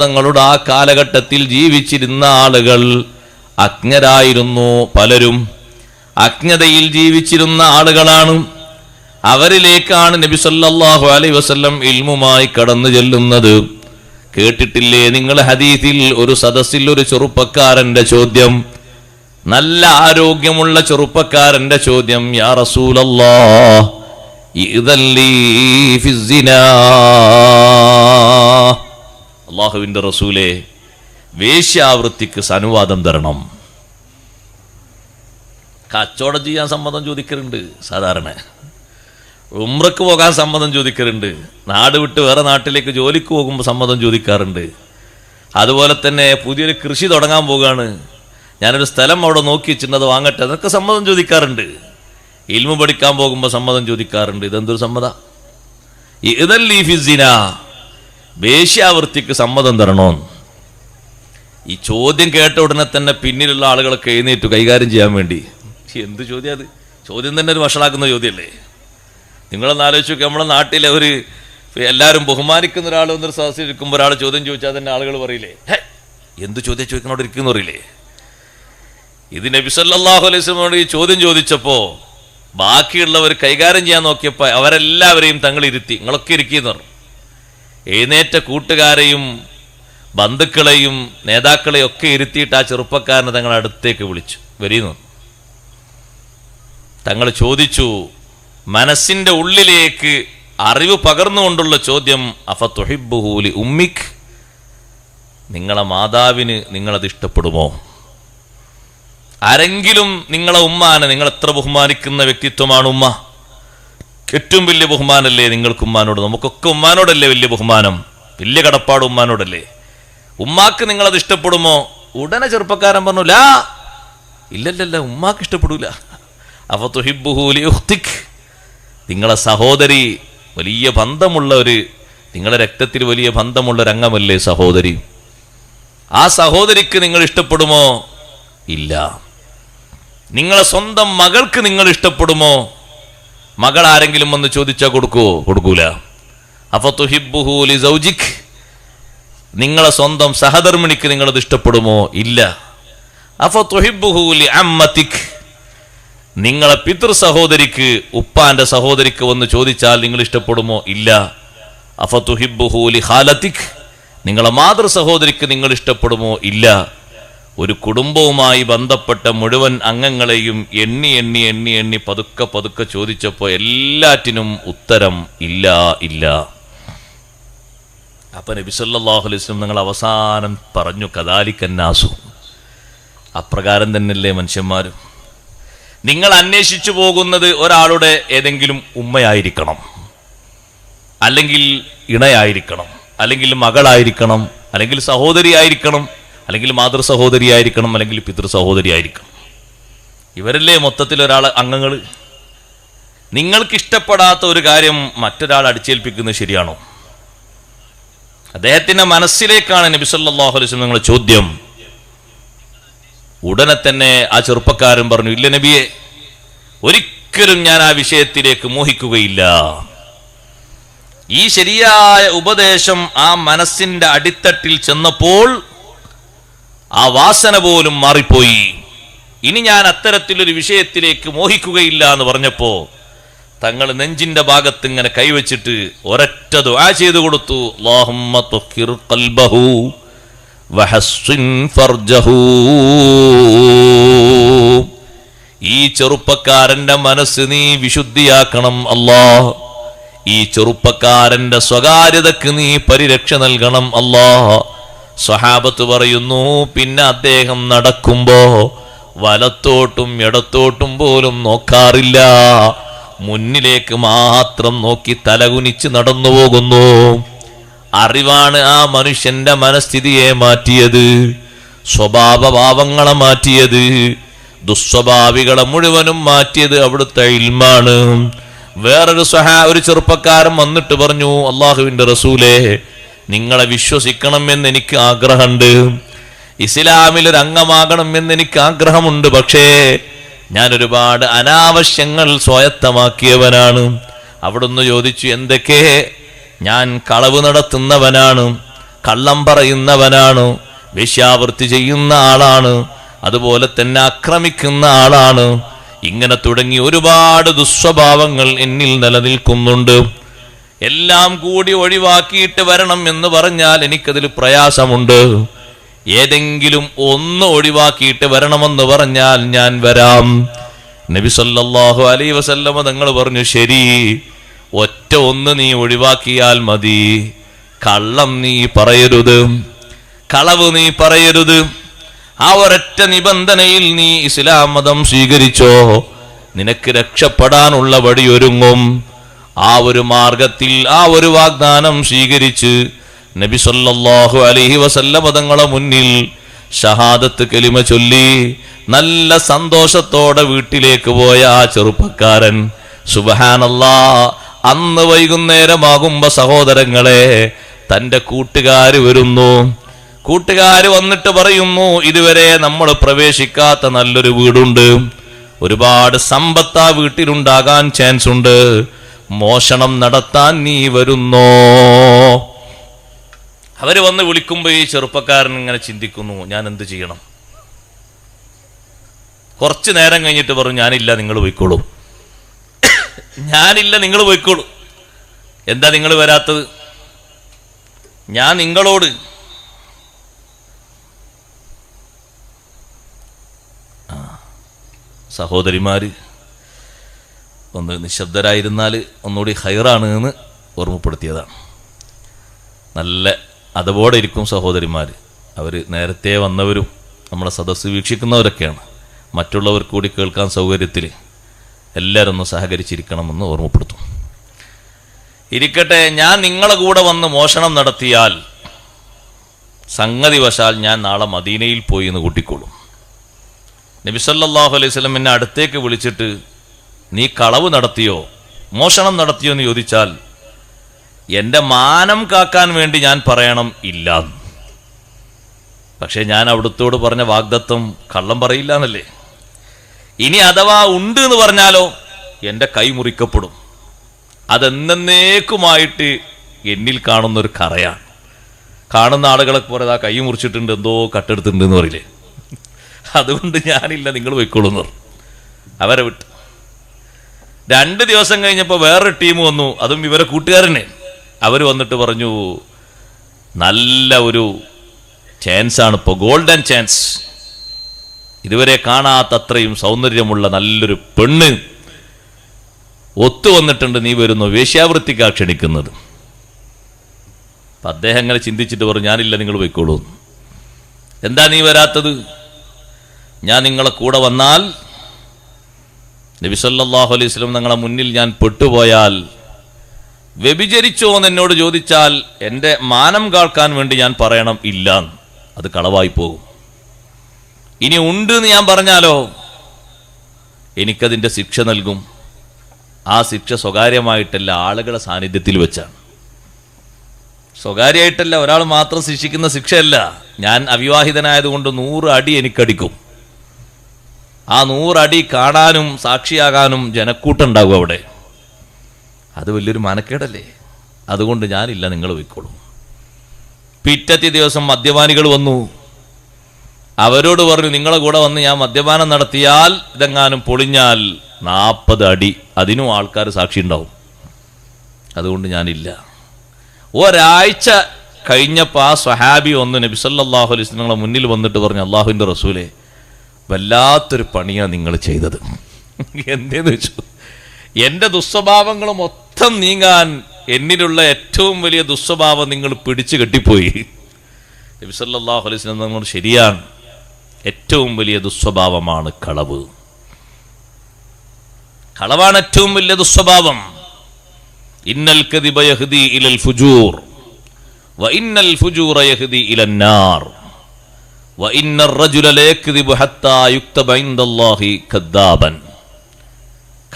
തങ്ങളുടെ ആ കാലഘട്ടത്തിൽ ജീവിച്ചിരുന്ന ആളുകൾ അജ്ഞരായിരുന്നു പലരും. അജ്ഞതയിൽ ജീവിച്ചിരുന്ന ആളുകളാണ്. അവരിലേക്കാണ് നബി സല്ലല്ലാഹു അലൈഹി വസല്ലം ഇൽമുമായി കടന്നു ചെല്ലുന്നത്. കേട്ടിട്ടില്ലേ നിങ്ങൾ ഹദീസിൽ ഒരു സദസ്സിൽ ഒരു ചെറുപ്പക്കാരന്റെ ചോദ്യം? നല്ല ആരോഗ്യമുള്ള ചെറുപ്പക്കാരന്റെ ചോദ്യം യാ റസൂലല്ലാ ഇദല്ലീ ലീ ഫിസ്സിനാ അള്ളാഹുവിന്റെ റസൂലെ വേശ്യാവൃത്തിക്ക് അനുവാദം തരണം. കച്ചവടം ചെയ്യാൻ സമ്മതം ചോദിക്കലുണ്ട് സാധാരണ. ഉമ്രക്ക് പോകാൻ സമ്മതം ചോദിക്കലുണ്ട്. നാട് വിട്ട് വേറെ നാട്ടിലേക്ക് ജോലിക്ക് പോകുമ്പോൾ സമ്മതം ചോദിക്കാറുണ്ട്. അതുപോലെ തന്നെ പുതിയൊരു കൃഷി തുടങ്ങാൻ പോവുകയാണ് ഞാനൊരു സ്ഥലം അവിടെ നോക്കി വെച്ചിട്ടുണ്ട് അത് വാങ്ങട്ടെ അതൊക്കെ സമ്മതം ചോദിക്കാറുണ്ട്. ഇൽമു പഠിക്കാൻ പോകുമ്പോൾ സമ്മതം ചോദിക്കാറുണ്ട്. ഇതെന്തൊരു സമ്മത? ഇതല്ലീ ഫിസിന വേശ്യാവൃത്തിക്ക് സമ്മതം തരണോ ഈ ചോദ്യം കേട്ട ഉടനെ തന്നെ പിന്നിലുള്ള ആളുകളൊക്കെ എഴുന്നേറ്റു കൈകാര്യം ചെയ്യാൻ വേണ്ടി. എന്ത് ചോദ്യം അത്? ചോദ്യം തന്നെ ഒരു വഷളാക്കുന്ന ചോദ്യമല്ലേ? നിങ്ങളൊന്ന് ആലോചിച്ച് നോക്കി നമ്മുടെ നാട്ടിലെ ഒരു എല്ലാവരും ബഹുമാനിക്കുന്ന ഒരാൾ ഒന്നൊരു സദസ്സിൽ ഇരിക്കുമ്പോൾ ഒരാൾ ചോദ്യം ചോദിച്ചാൽ തന്നെ ആളുകൾ പറയില്ലേ? എന്ത് ചോദ്യം ചോദിക്കണോട് ഇരിക്കുന്നു പറയില്ലേ? ഇത് നബി അലൈഹി സ്വലമോട് ഈ ചോദ്യം ചോദിച്ചപ്പോൾ ബാക്കിയുള്ളവർ കൈകാര്യം ചെയ്യാൻ നോക്കിയപ്പോൾ അവരെല്ലാവരെയും തങ്ങൾ ഇരുത്തി നിങ്ങളൊക്കെ ഇരിക്കുന്നു പറഞ്ഞു. എഴുന്നേറ്റ കൂട്ടുകാരെയും ബന്ധുക്കളെയും നേതാക്കളെയും ഒക്കെ ഇരുത്തിയിട്ട് ആ ചെറുപ്പക്കാരനെ തങ്ങളുടെ അടുത്തേക്ക് വിളിച്ചു. വരീന്നു. തങ്ങൾ ചോദിച്ചു മനസ്സിന്റെ ഉള്ളിലേക്ക് അറിവ് പകർന്നുകൊണ്ടുള്ള ചോദ്യം അഫ തൊഹിബുഹൂലി ഉമ്മിക്ക് നിങ്ങളെ മാതാവിന് നിങ്ങളത് ഇഷ്ടപ്പെടുമോ? ആരെങ്കിലും നിങ്ങളെ ഉമ്മാനെ നിങ്ങൾ എത്ര ബഹുമാനിക്കുന്ന വ്യക്തിത്വമാണ് ഉമ്മ? ഏറ്റവും വലിയ ബഹുമാനല്ലേ നിങ്ങൾക്ക് ഉമ്മാനോട്? നമുക്കൊക്കെ ഉമ്മാനോടല്ലേ വലിയ ബഹുമാനം? വലിയ കടപ്പാട് ഉമ്മാനോടല്ലേ? ഉമ്മാക്ക് നിങ്ങളത് ഇഷ്ടപ്പെടുമോ? ഉടനെ ചെറുപ്പക്കാരൻ പറഞ്ഞു ലാ ഇല്ലല്ലല്ല ഉമ്മാക്ക് ഇഷ്ടപ്പെടൂല. അപ്പൊ നിങ്ങളെ സഹോദരി വലിയ ബന്ധമുള്ള ഒരു നിങ്ങളെ രക്തത്തിൽ വലിയ ബന്ധമുള്ള ഒരു അംഗമല്ലേ സഹോദരി? ആ സഹോദരിക്ക് നിങ്ങൾ ഇഷ്ടപ്പെടുമോ? ഇല്ല. നിങ്ങളെ സ്വന്തം മകൾക്ക് നിങ്ങൾ ഇഷ്ടപ്പെടുമോ? മകൾ ആരെങ്കിലും വന്ന് ചോദിച്ചാൽ കൊടുക്കുവോ കൊടുക്കൂല. അപ്പൊ തുഹിബുഹൂലി സൗജിക് നിങ്ങളെ സ്വന്തം സഹധർമ്മിണിക്ക് നിങ്ങളത് ഇഷ്ടപ്പെടുമോ? ഇല്ല. അപ്പൊ തുഹിബുഹൂലി അമ്മത്തിക് നിങ്ങളെ പിതൃ സഹോദരിക്ക് ഉപ്പാന്റെ സഹോദരിക്ക് വന്ന് ചോദിച്ചാൽ നിങ്ങൾ ഇഷ്ടപ്പെടുമോ? ഇല്ല. അഫത്തുഹിബുഹുലി ഹാലത്തിഖ് നിങ്ങളെ മാതൃ സഹോദരിക്ക് നിങ്ങൾ ഇഷ്ടപ്പെടുമോ? ഇല്ല. ഒരു കുടുംബവുമായി ബന്ധപ്പെട്ട മുഴുവൻ അംഗങ്ങളെയും എണ്ണി എണ്ണി എണ്ണി എണ്ണി പതുക്കെ പതുക്കെ ചോദിച്ചപ്പോൾ എല്ലാറ്റിനും ഉത്തരം ഇല്ല ഇല്ല. അപ്പൻ നബി സല്ലല്ലാഹു അലൈഹി വസല്ലം നിങ്ങൾ അവസാനം പറഞ്ഞു കദാലിക്കന്നാസു അപ്രകാരം തന്നെയല്ലേ മനുഷ്യന്മാരും? നിങ്ങൾ അന്വേഷിച്ചു പോകുന്നത് ഒരാളുടെ ഏതെങ്കിലും ഉമ്മയായിരിക്കണം. അല്ലെങ്കിൽ ഇണയായിരിക്കണം. അല്ലെങ്കിൽ മകളായിരിക്കണം. അല്ലെങ്കിൽ സഹോദരിയായിരിക്കണം. അല്ലെങ്കിൽ മാതൃ സഹോദരിയായിരിക്കണം അല്ലെങ്കിൽ പിതൃ സഹോദരിയായിരിക്കണം ഇവരല്ലേ മൊത്തത്തിൽ ഒരാൾ അംഗങ്ങൾ? നിങ്ങൾക്ക് ഇഷ്ടപ്പെടാത്ത ഒരു കാര്യം മറ്റൊരാൾ അടിച്ചേൽപ്പിക്കുന്നത് ശരിയാണോ? അദ്ദേഹത്തിന്റെ മനസ്സിലേക്കാണ് നബി സല്ലല്ലാഹു അലൈഹി വസല്ലം നിങ്ങളുടെ ചോദ്യം. ഉടനെ തന്നെ ആ ചെറുപ്പക്കാരൻ പറഞ്ഞു ഇല്ല നബിയെ ഒരിക്കലും ഞാൻ ആ വിഷയത്തിലേക്ക് മോഹിക്കുകയില്ല. ഈ ശരിയായ ഉപദേശം ആ മനസ്സിന്റെ അടിത്തട്ടിൽ ചെന്നപ്പോൾ ആ വാസന പോലും മാറിപ്പോയി. ഇനി ഞാൻ അത്തരത്തിലൊരു വിഷയത്തിലേക്ക് മോഹിക്കുകയില്ല എന്ന് പറഞ്ഞപ്പോ തങ്ങൾ നെഞ്ചിന്റെ ഭാഗത്ത് ഇങ്ങനെ കൈവച്ചിട്ട് ഒരൊറ്റ ദുആ ചെയ്തു കൊടുത്തു. ഈ ചെറുപ്പക്കാരന്റെ മനസ്സ് നീ വിശുദ്ധിയാക്കണം അല്ലാ. ഈ ചെറുപ്പക്കാരന്റെ സ്വകാര്യതക്ക് നീ പരിരക്ഷ നൽകണം അല്ലാ. സ്വഹാബത്ത് പറയുന്നു പിന്നെ അദ്ദേഹം നടക്കുമ്പോ വലത്തോട്ടും ഇടത്തോട്ടും പോലും നോക്കാറില്ല. മുന്നിലേക്ക് മാത്രം നോക്കി തലകുനിച്ച് നടന്നു പോകുന്നു. അറിവാണ് ആ മനുഷ്യന്റെ മനസ്ഥിതിയെ മാറ്റിയത് സ്വഭാവഭാവങ്ങളെ മാറ്റിയത് ദുസ്വഭാവികളെ മുഴുവനും മാറ്റിയത് അവിടുത്തെ ഇൽമാണ്. വേറൊരു സഹാ ഒരു ചെറുപ്പക്കാരൻ വന്നിട്ട് പറഞ്ഞു അള്ളാഹുവിന്റെ റസൂലേ നിങ്ങളെ വിശ്വസിക്കണം എന്ന് എനിക്ക് ആഗ്രഹമുണ്ട്. ഇസ്ലാമിൽ ഒരു അംഗമാകണം എന്ന് എനിക്ക് ആഗ്രഹമുണ്ട് പക്ഷേ ഞാൻ ഒരുപാട് അനാവശ്യങ്ങൾ സ്വായത്തമാക്കിയവനാണ്. അവിടുന്ന് ചോദിച്ചു എന്തൊക്കെ? ഞാൻ കളവ് നടത്തുന്നവനാണ് കള്ളം പറയുന്നവനാണ് വേശ്യാവൃത്തി ചെയ്യുന്ന ആളാണ് അതുപോലെ തന്നെ ആക്രമിക്കുന്ന ആളാണ്. ഇങ്ങനെ തുടങ്ങി ഒരുപാട് ദുസ്വഭാവങ്ങൾ എന്നിൽ നിലനിൽക്കുന്നുണ്ട്. എല്ലാം കൂടി ഒഴിവാക്കിയിട്ട് വരണം എന്ന് പറഞ്ഞാൽ എനിക്കതിൽ പ്രയാസമുണ്ട്. ഏതെങ്കിലും ഒന്ന് ഒഴിവാക്കിയിട്ട് വരണമെന്ന് പറഞ്ഞാൽ ഞാൻ വരാം. നബി സല്ലല്ലാഹു അലൈഹി വസല്ലമ തങ്ങൾ പറഞ്ഞു ശരി ഒറ്റ ഒന്ന് നീ ഒഴിവാക്കിയാൽ മതി. കള്ളം നീ പറയരുത്. കളവ് നീ പറയരുത്. ആ ഒരൊറ്റ നിബന്ധനയിൽ നീ ഇസ്ലാം മതം സ്വീകരിച്ചോ. നിനക്ക് രക്ഷപ്പെടാനുള്ള വഴിയൊരുങ്ങും ആ ഒരു മാർഗത്തിൽ ആ ഒരു വാഗ്ദാനം സ്വീകരിച്ച് നബി സല്ലല്ലാഹു അലഹി വസല്ല പദങ്ങളെ മുന്നിൽ ഷഹാദത്ത് കലിമ ചൊല്ലി നല്ല സന്തോഷത്തോടെ വീട്ടിലേക്ക് പോയ ആ ചെറുപ്പക്കാരൻ സുബഹാനല്ലാ അന്ന് വൈകുന്നേരമാകുമ്പോ സഹോദരങ്ങളെ തന്റെ കൂട്ടുകാര് വരുന്നു. കൂട്ടുകാര് വന്നിട്ട് പറയുന്നു ഇതുവരെ നമ്മൾ പ്രവേശിക്കാത്ത നല്ലൊരു വീടുണ്ട്. ഒരുപാട് സമ്പത്ത് ആ വീട്ടിലുണ്ടാകാൻ ചാൻസ് ഉണ്ട്. മോഷണം നടത്താൻ നീ വരുന്നോ? അവർ വന്ന് വിളിക്കുമ്പോ ഈ ചെറുപ്പക്കാരൻ ഇങ്ങനെ ചിന്തിക്കുന്നു ഞാൻ എന്ത് ചെയ്യണം? കുറച്ച് നേരം കഴിഞ്ഞിട്ട് പറഞ്ഞു ഞാനില്ല നിങ്ങൾ പോയിക്കോളൂ. ഞാനില്ല നിങ്ങൾ പോയിക്കോളൂ. എന്താ നിങ്ങൾ വരാത്തത്? ഞാൻ നിങ്ങളോട്. സഹോദരിമാര് ഒന്ന് നിശബ്ദരായിരുന്നാൽ ഒന്നുകൂടി ഹൈറാണ് എന്ന് ഓർമ്മപ്പെടുത്തിയതാണ്. നല്ല അതവോടെ ഇരിക്കും സഹോദരിമാർ അവർ നേരത്തെ വന്നവരും നമ്മളെ സദസ്സ് വീക്ഷിക്കുന്നവരൊക്കെയാണ്. മറ്റുള്ളവർ കൂടി കേൾക്കാൻ സൗകര്യത്തിൽ എല്ലാവരും ഒന്ന് സഹകരിച്ചിരിക്കണമെന്ന് ഓർമ്മപ്പെടുത്തും. ഇരിക്കട്ടെ ഞാൻ നിങ്ങളെ കൂടെ വന്ന് മോഷണം നടത്തിയാൽ സംഗതി വശാൽ ഞാൻ നാളെ മദീനയിൽ പോയി എന്ന് കൂട്ടിക്കോളും. നബിസല്ലാഹു അലൈഹി സ്വലം എന്നെ അടുത്തേക്ക് വിളിച്ചിട്ട് നീ കളവ് നടത്തിയോ? മോഷണം നടത്തിയോ എന്ന് ചോദിച്ചാൽ എന്റെ മാനം കാക്കാൻ വേണ്ടി ഞാൻ പറയണം ഇല്ല. പക്ഷെ ഞാൻ അവിടുത്തോട് പറഞ്ഞ വാഗ്ദത്വം കള്ളം പറയില്ല എന്നല്ലേ? ഇനി അഥവാ ഉണ്ട് എന്ന് പറഞ്ഞാലോ എന്റെ കൈ മുറിക്കപ്പെടും. അതെന്നേക്കുമായിട്ട് എന്നിൽ കാണുന്ന ഒരു കറയാണ്. കാണുന്ന ആളുകളൊക്കെ പോലെ ആ കൈ മുറിച്ചിട്ടുണ്ട് എന്തോ കട്ടെടുത്തിട്ടുണ്ട് എന്ന് പറയില്ലേ? അതുകൊണ്ട് ഞാനില്ല നിങ്ങൾ പോയിക്കോളൂ എന്ന്. പറഞ്ഞു അവരെ വിട്ട്. രണ്ട് ദിവസം കഴിഞ്ഞപ്പോൾ വേറൊരു ടീം വന്നു. അതും ഇവരെ കൂട്ടുകാരനെ. അവർ വന്നിട്ട് പറഞ്ഞു നല്ല ഒരു ചാൻസ് ആണ്. ഇപ്പോൾ ഗോൾഡൻ ചാൻസ് ഇതുവരെ കാണാത്തത്രയും സൗന്ദര്യമുള്ള നല്ലൊരു പെണ്ണ് ഒത്തു വന്നിട്ടുണ്ട് നീ വരുന്നു. വേശ്യാവൃത്തിക്കാ ക്ഷണിക്കുന്നത്. അപ്പം അദ്ദേഹം അങ്ങനെ ചിന്തിച്ചിട്ട് പറഞ്ഞു ഞാനില്ല നിങ്ങൾ പോയിക്കോളൂ. എന്താ നീ വരാത്തത്? ഞാൻ നിങ്ങളെ കൂടെ വന്നാൽ നബി സല്ലല്ലാഹു അലൈഹി സ്വലം നിങ്ങളെ മുന്നിൽ ഞാൻ പെട്ടുപോയാൽ വ്യഭിചരിച്ചോ എന്ന് എന്നോട് ചോദിച്ചാൽ എന്റെ മാനം കാൾക്കാൻ വേണ്ടി ഞാൻ പറയണം ഇല്ല അത് കളവായി പോകും. ഇനി ഉണ്ട് എന്ന് ഞാൻ പറഞ്ഞാലോ? എനിക്കതിന്റെ ശിക്ഷ നൽകും. ആ ശിക്ഷ സ്വകാര്യമായിട്ടല്ല ആളുകളെ സാന്നിധ്യത്തിൽ വെച്ചാണ്. സ്വകാര്യമായിട്ടല്ല ഒരാൾ മാത്രം ശിക്ഷിക്കുന്ന ശിക്ഷയല്ല. ഞാൻ അവിവാഹിതനായതുകൊണ്ട് നൂറ് അടി എനിക്കടിക്കും. ആ നൂറടി കാണാനും സാക്ഷിയാകാനും ജനക്കൂട്ടുണ്ടാകും അവിടെ. അത് വലിയൊരു മനക്കേടല്ലേ? അതുകൊണ്ട് ഞാനില്ല നിങ്ങൾ പോയിക്കോളൂ. പിറ്റത്തെ ദിവസം മദ്യപാനികൾ വന്നു. അവരോട് പറഞ്ഞു നിങ്ങളെ കൂടെ വന്ന് ഞാൻ മദ്യപാനം നടത്തിയാൽ ഇതെങ്ങാനും പൊളിഞ്ഞാൽ നാൽപ്പത് അടി അതിനും ആൾക്കാർ സാക്ഷി ഉണ്ടാവും അതുകൊണ്ട് ഞാനില്ല. ഒരാഴ്ച കഴിഞ്ഞപ്പോൾ ആ സ്വഹാബി ഒന്ന് നബി സല്ലല്ലാഹു അലൈഹി വസല്ലം മുന്നിൽ വന്നിട്ട് പറഞ്ഞു അള്ളാഹുവിന്റെ റസൂലെ വല്ലാത്തൊരു പണിയാണ് നിങ്ങൾ ചെയ്തത്. എന്തേന്ന് വെച്ചു? എന്റെ ദുസ്വഭാവങ്ങൾ മൊത്തം നീങ്ങാൻ എന്നിലുള്ള ഏറ്റവും വലിയ ദുസ്വഭാവം നിങ്ങൾ പിടിച്ചു കെട്ടിപ്പോയി. നബി സല്ലല്ലാഹു അലൈഹി നമ്മൾ ശരിയാണ്. ഏറ്റവും വലിയ ദുസ്വഭാവമാണ് കളവ്. കളവാണ് ഏറ്റവും വലിയ ദുസ്വഭാവം. ഇന്നൽ കദിബ യഹ്ദി ഇലൽ ഫുജൂർ വ ഇന്നൽ യഹ്ദി ഇലൻ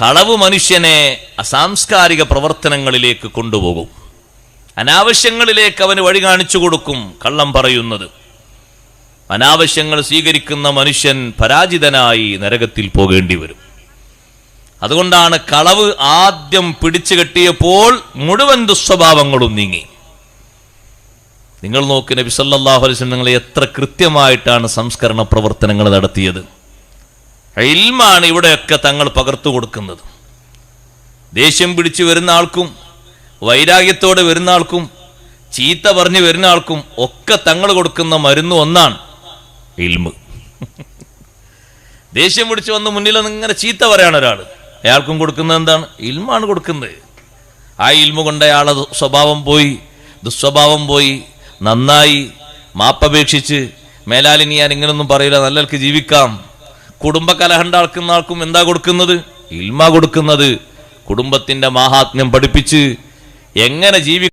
കളവ് മനുഷ്യനെ അസാംസ്കാരിക പ്രവർത്തനങ്ങളിലേക്ക് കൊണ്ടുപോകും. അനാവശ്യങ്ങളിലേക്ക് അവന് വഴി കാണിച്ചു കൊടുക്കും കള്ളം പറയുന്നത്. അനാവശ്യങ്ങൾ സ്വീകരിക്കുന്ന മനുഷ്യൻ പരാജിതനായി നരകത്തിൽ പോകേണ്ടി വരും. അതുകൊണ്ടാണ് കളവ് ആദ്യം പിടിച്ചു കെട്ടിയപ്പോൾ മുഴുവൻ ദുസ്വഭാവങ്ങളും നീങ്ങി. നിങ്ങൾ നോക്കി നബി സല്ലാഹു അലൈഹി നിങ്ങൾ എത്ര കൃത്യമായിട്ടാണ് സംസ്കരണ പ്രവർത്തനങ്ങൾ നടത്തിയത്. ഇൽമാണ് ഇവിടെയൊക്കെ തങ്ങൾ പകർത്തു കൊടുക്കുന്നത്. ദേഷ്യം പിടിച്ച് വരുന്ന ആൾക്കും വൈരാഗ്യത്തോടെ വരുന്ന ആൾക്കും ചീത്ത പറഞ്ഞ് വരുന്ന ആൾക്കും ഒക്കെ തങ്ങൾ കൊടുക്കുന്ന മരുന്ന് ഒന്നാണ് ഇൽമ്. ദേഷ്യം പിടിച്ച് വന്ന് മുന്നിൽ ഇങ്ങനെ ചീത്ത പറയാണ് ഒരാൾ അയാൾക്കും കൊടുക്കുന്നത് എന്താണ്? ഇൽമാണ് കൊടുക്കുന്നത്. ആ ഇൽമ കൊണ്ട് അയാളെ സ്വഭാവം പോയി ദുസ്വഭാവം പോയി നന്നായി മാപ്പപേക്ഷിച്ച് മേലാലിനി ഞാൻ ഇങ്ങനൊന്നും പറയില്ല നല്ലവർക്ക് ജീവിക്കാം. കുടുംബ കലഹണ്ടാക്കുന്ന ആൾക്കും എന്താ കൊടുക്കുന്നത്? ഇൽമ കൊടുക്കുന്നത്. കുടുംബത്തിന്റെ മാഹാത്മ്യം പഠിപ്പിച്ച് എങ്ങനെ ജീവി